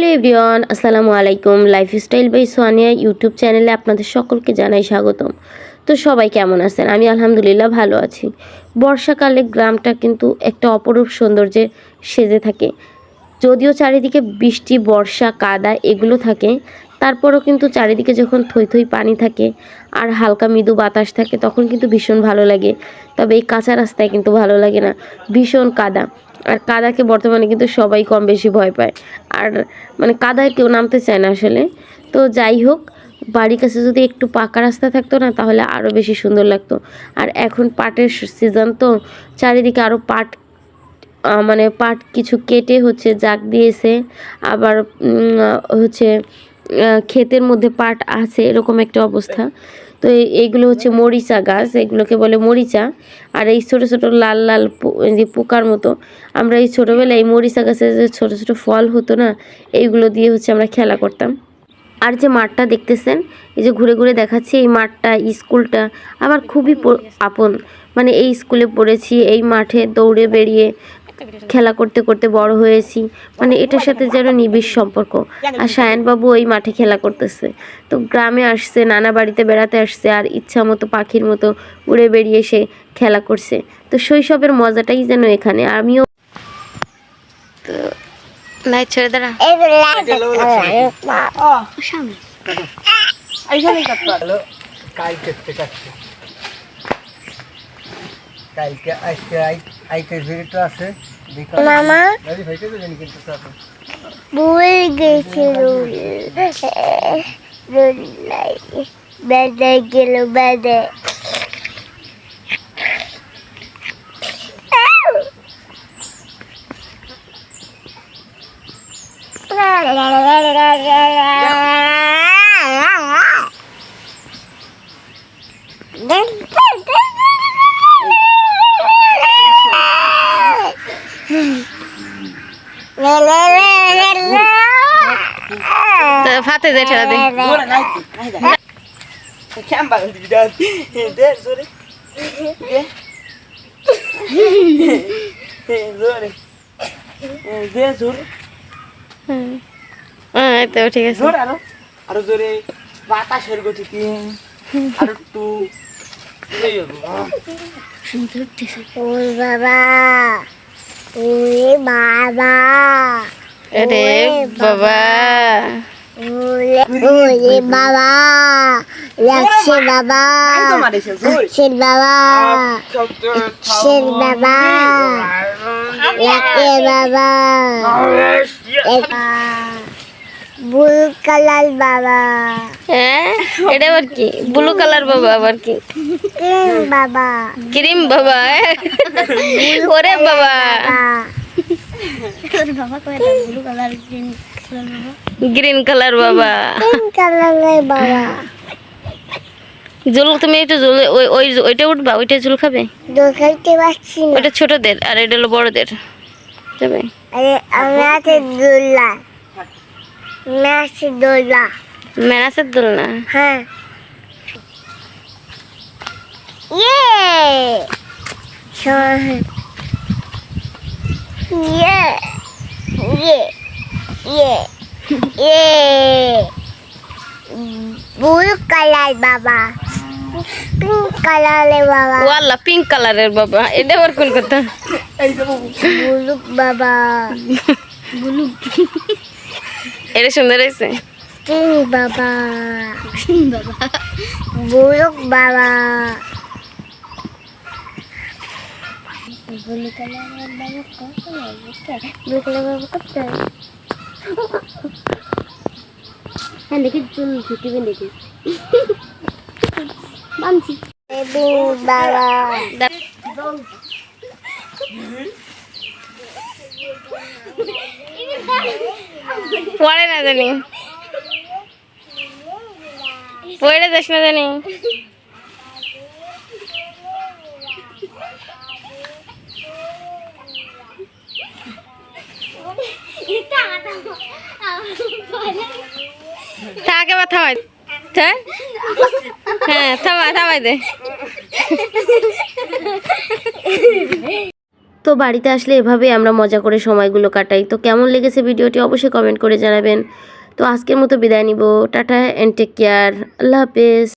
Hello everyone, আসসালামু আলাইকুম। Lifestyle by সোয়ানিয়া YouTube চ্যানেলে আপনাদের সকলকে জানাই স্বাগতম। তো সবাই কেমন আছেন? আমি আলহামদুলিল্লাহ ভালো আছি। বর্ষাকালে গ্রামটা কিন্তু একটা অপরূপ সৌন্দর্যে সেজে থাকে। যদিও চারিদিকে বৃষ্টি, বর্ষা, কাদা এগুলো থাকে, তারপরও কিন্তু চারিদিকে যখন থই থই পানি থাকে আর হালকা মৃদু বাতাস থাকে, তখন কিন্তু ভীষণ ভালো লাগে। তবে এই কাঁচা রাস্তায় কিন্তু ভালো লাগে না। ভীষণ কাদা। আর কাদাকে বর্তমানে কিন্তু সবাই কম বেশি ভয় পায়। আর মানে কাদায় কেউ নামতে চায় না আসলে। তো যাই হোক, বাড়ির কাছে যদি একটু পাকা রাস্তা থাকতো না, তাহলে আরও বেশি সুন্দর লাগতো। আর এখন পাটের সিজন তো, চারিদিকে আরও পাট মানে পাট কিছু কেটে হচ্ছে জাগ দিয়েছে। আবার হচ্ছে ক্ষেতের মধ্যে পাট আছে, এরকম একটা অবস্থা। তো এই- এইগুলো হচ্ছে মরিচা গাছ, এগুলোকে বলে মরিচা। আর এই ছোট ছোট লাল লাল যে পোকার মতো, আমরা এই ছোটোবেলায় এই মরিচা গাছে যে ছোট ছোট ফল হতো না, এইগুলো দিয়ে হচ্ছে আমরা খেলা করতাম। আর যে মাঠটা দেখতেছেন, এই যে ঘুরে ঘুরে দেখাচ্ছি, এই মাঠটা, স্কুলটা আমার খুবই আপন। মানে এই স্কুলে পড়েছি, এই মাঠে দৌড়ে বেরিয়ে খেলা করতে করতে বড় হয়েছি। মানে এটার সাথে যেন নিবিড় সম্পর্ক। আর সায়নবাবু ওই মাঠে খেলা করতেছে। তো গ্রামে আসছে নানা বাড়িতে বেড়াতে আসছে আর ইচ্ছা মতো পাখির মতো উড়ে বেরিয়ে সে খেলা করছে। তো শৈশবের মজাটাই যেন এখানে। আমিও তো নাই ছেড়ে দাঁড়া। কালকে থেকে আসছে কালকে আজকে আইতে ভিড় আছে মামা? দাদি ভাইতে তো জানি কিন্তু তো আছে। ভুল গেছিল বেদে গেল বেদে তো ফাতে যে ঠেলা দে জোরে নাই ক্যাম্বা দিদা দে হ্যাঁ ঠিক আছে। আরও। আরও জোরে। বাতাসের গতিতে। আরও একটু। এই হলো, আহ। বাবা। বাবা। রে বাবা। ওরে বাবা। লাগছে বাবা। আই তো মারিছে জোরে লাগছে বাবা। লাগছে বাবা। লাগছে বাবা। বুল কালার বাবা হ্যাঁ? এটা আবার কি? ব্লু কালার বাবা আবার কি? কিং বাবা ক্রিম বাবা ওরে বাবা গ্রিন কালার বাবা কালারের বাবা জুল তুমি একটু জুল ওই ওই ওইটা উঠবা ওইটা জুল খাবে? দোকানতে পারছি না। ওইটা ছোটদের আর এটা হলো বড়দের। যাবে। আরে আমি আছে দোলা আমি আছে দোলা মেনাসের দোল না হ্যাঁ ইয়ে ইয়ে ইয়ে ইয়ে ইয়ে বুল কালার বাবা পিঙ্ক কালারের বাবা ওয়াল্লা পিঙ্ক কালারের বাবা এটা আবার কোন কথা বুলুক বাবা এটা সুন্দর হয়েছে। পিঙ্ক বাবা। বুলুক বাবা। ব্লু কালারের বাবা কত ব্লু কালার বাবা কত হ্যাঁ দেখি চুল বাবা। পড়ে না জানি। পড়ে যাস না জানি। থাকে বা থামাই। হ্যাঁ? হ্যাঁ থামাই দে। তো বাড়িতে আসলে এভাবে আমরা মজা করে সময়গুলো কাটাই। তো কেমন লেগেছে ভিডিওটি অবশ্যই কমেন্ট করে জানাবেন। তো আজকের মতো বিদায় নিব। টাটা অ্যান্ড টেক কেয়ার আল্লাহ হাফেজ।